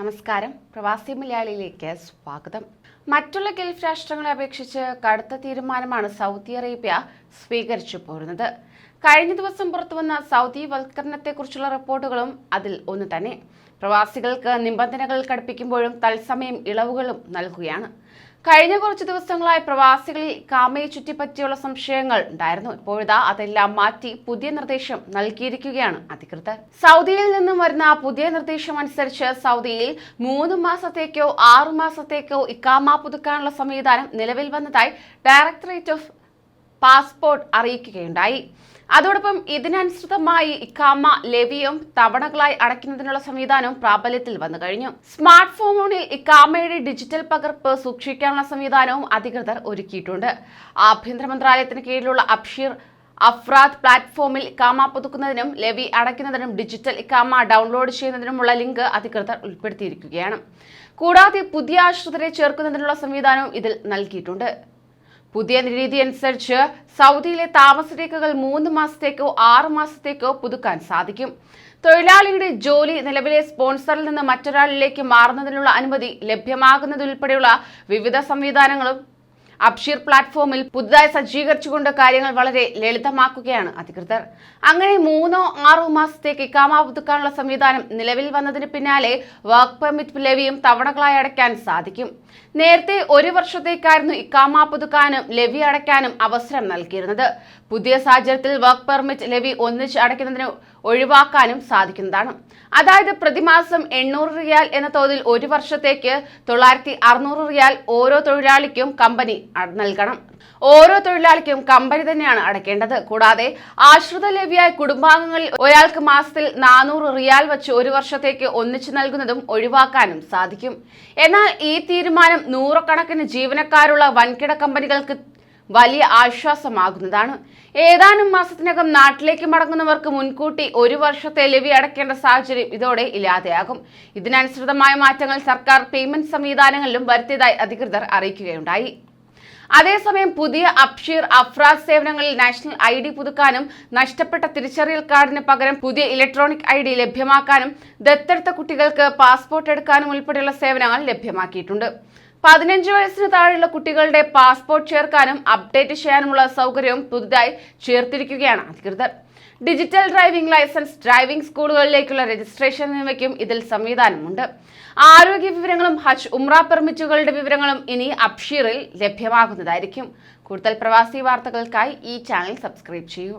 നമസ്കാരം. പ്രവാസി മലയാളിയിലേക്ക് സ്വാഗതം. മറ്റുള്ള ഗൾഫ് രാഷ്ട്രങ്ങളെ അപേക്ഷിച്ച് കടുത്ത തീരുമാനമാണ് സൗദി അറേബ്യ സ്വീകരിച്ചു പോരുന്നത്. കഴിഞ്ഞ ദിവസം പുറത്തുവന്ന സൗദി വൽക്കരണത്തെക്കുറിച്ചുള്ള റിപ്പോർട്ടുകളും അതിൽ ഒന്ന് തന്നെ. പ്രവാസികൾക്ക് നിബന്ധനകൾ കടുപ്പിക്കുമ്പോഴും തത്സമയം ഇളവുകളും നൽകുകയാണ്. കഴിഞ്ഞ കുറച്ച് ദിവസങ്ങളായി പ്രവാസികളിൽ കാമയെ ചുറ്റിപ്പറ്റിയുള്ള സംശയങ്ങൾ ഉണ്ടായിരുന്നു. ഇപ്പോഴിതാ അതെല്ലാം മാറ്റി പുതിയ നിർദ്ദേശം നൽകിയിരിക്കുകയാണ് അധികൃതർ. സൗദിയിൽ നിന്നും വരുന്ന പുതിയ നിർദ്ദേശം അനുസരിച്ച് സൗദിയിൽ മൂന്ന് മാസത്തേക്കോ ആറു മാസത്തേക്കോ ഇക്കാമ പുതുക്കാനുള്ള സംവിധാനം നിലവിൽ വന്നതായി ഡയറക്ടറേറ്റ് ഓഫ് പാസ്പോർട്ട് അറിയിക്കുകയുണ്ടായി. അതോടൊപ്പം ഇതിനനുസൃതമായി ഇക്കാമ ലെവിയും തവണകളായി അടയ്ക്കുന്നതിനുള്ള സംവിധാനവും പ്രാബല്യത്തിൽ വന്നു കഴിഞ്ഞു. സ്മാർട്ട് ഫോണിൽ ഇക്കാമയുടെ ഡിജിറ്റൽ പകർപ്പ് സൂക്ഷിക്കാനുള്ള സംവിധാനവും അധികൃതർ ഒരുക്കിയിട്ടുണ്ട്. ആഭ്യന്തര മന്ത്രാലയത്തിന് കീഴിലുള്ള അബ്ഷീർ അഫ്രാദ് പ്ലാറ്റ്ഫോമിൽ ഇക്കാമ പുതുക്കുന്നതിനും ലെവി അടയ്ക്കുന്നതിനും ഡിജിറ്റൽ ഇക്കാമ ഡൗൺലോഡ് ചെയ്യുന്നതിനുമുള്ള ലിങ്ക് അധികൃതർ ഉൾപ്പെടുത്തിയിരിക്കുകയാണ്. കൂടാതെ പുതിയ ആശ്രിതരെ ചേർക്കുന്നതിനുള്ള സംവിധാനവും ഇതിൽ നൽകിയിട്ടുണ്ട്. പുതിയ രീതി അനുസരിച്ച് സൗദിയിലെ താമസ രേഖകൾ മൂന്ന് മാസത്തേക്കോ ആറ് മാസത്തേക്കോ പുതുക്കാൻ സാധിക്കും. തൊഴിലാളിയുടെ ജോലി നിലവിലെ സ്പോൺസറിൽ നിന്ന് മറ്റൊരാളിലേക്ക് മാറുന്നതിനുള്ള അനുമതി ലഭ്യമാകുന്നതുൾപ്പെടെയുള്ള വിവിധ സംവിധാനങ്ങളും അബ്ഷീർ പ്ലാറ്റ്ഫോമിൽ പുതുതായി സജ്ജീകരിച്ചുകൊണ്ട് കാര്യങ്ങൾ വളരെ ലളിതമാക്കുകയാണ് അധികൃതർ. അങ്ങനെ മൂന്നോ ആറോ മാസത്തേക്ക് ഇക്കാമ പുതുക്കാനുള്ള സംവിധാനം നിലവിൽ വന്നതിന് പിന്നാലെ വർക്ക് പെർമിറ്റ് ലെവിയും തവണകളായി അടയ്ക്കാൻ സാധിക്കും. നേരത്തെ ഒരു വർഷത്തേക്കായിരുന്നു ഇക്കാമ പുതുക്കാനും ലെവി അടയ്ക്കാനും അവസരം നൽകിയിരുന്നത്. പുതിയ സാഹചര്യത്തിൽ വർക്ക് പെർമിറ്റ് ലെവി ഒന്നിച്ച് അടയ്ക്കുന്നതിന് ഒഴിവാക്കാനും സാധിക്കുന്നതാണ്. അതായത് പ്രതിമാസം എണ്ണൂറ് റിയാൽ എന്ന തോതിൽ ഒരു വർഷത്തേക്ക് തൊള്ളായിരത്തി അറുന്നൂറ് റിയാൽ ഓരോ തൊഴിലാളിക്കും കമ്പനി നൽകണം. ഓരോ തൊഴിലാളിക്കും കമ്പനി തന്നെയാണ് അടയ്ക്കേണ്ടത്. കൂടാതെ ആശ്രിത ലഭ്യായ കുടുംബാംഗങ്ങളിൽ ഒരാൾക്ക് മാസത്തിൽ നാനൂറ് റിയാൽ വെച്ച് ഒരു വർഷത്തേക്ക് ഒന്നിച്ചു നൽകുന്നതും ഒഴിവാക്കാനും സാധിക്കും. എന്നാൽ ഈ തീരുമാനം നൂറുകണക്കിന് ജീവനക്കാരുള്ള വൻകിട കമ്പനികൾക്ക് വലിയ ആശ്വാസമാകുന്നതാണ്. ഏതാനും മാസത്തിനകം നാട്ടിലേക്ക് മടങ്ങുന്നവർക്ക് മുൻകൂട്ടി ഒരു വർഷത്തെ ലെവി അടയ്ക്കേണ്ട സാഹചര്യം ഇതോടെ ഇല്ലാതെയാകും. ഇതിനനുസൃതമായ മാറ്റങ്ങൾ സർക്കാർ പേയ്മെന്റ് സംവിധാനങ്ങളിലും വരുത്തിയതായി അധികൃതർ അറിയിക്കുകയുണ്ടായി. അതേസമയം പുതിയ അബ്ഷീർ അഫ്രാസ് സേവനങ്ങളിൽ നാഷണൽ ഐ ഡി പുതുക്കാനും നഷ്ടപ്പെട്ട തിരിച്ചറിയൽ കാർഡിന് പകരം പുതിയ ഇലക്ട്രോണിക് ഐ ഡി ലഭ്യമാക്കാനും ദത്തെടുത്ത കുട്ടികൾക്ക് പാസ്പോർട്ട് എടുക്കാനും ഉൾപ്പെടെയുള്ള സേവനങ്ങൾ ലഭ്യമാക്കിയിട്ടുണ്ട്. പതിനഞ്ച് വയസ്സിന് താഴെയുള്ള കുട്ടികളുടെ പാസ്പോർട്ട് ചേർക്കാനും അപ്ഡേറ്റ് ചെയ്യാനുമുള്ള സൗകര്യവും പുതുതായി ചേർത്തിരിക്കുകയാണ് അധികൃതർ. ഡിജിറ്റൽ ഡ്രൈവിംഗ് ലൈസൻസ് ഡ്രൈവിംഗ് സ്കൂളുകളിലേക്കുള്ള രജിസ്ട്രേഷൻ എന്നിവയ്ക്കും ഇതിൽ സംവിധാനമുണ്ട്. ആരോഗ്യ വിവരങ്ങളും ഹജ്ജ് ഉംറ പെർമിറ്റുകളുടെ വിവരങ്ങളും ഇനി അബ്ഷീറിൽ ലഭ്യമാകുന്നതായിരിക്കും. കൂടുതൽ പ്രവാസി വാർത്തകൾക്കായി ഈ ചാനൽ സബ്സ്ക്രൈബ് ചെയ്യൂ.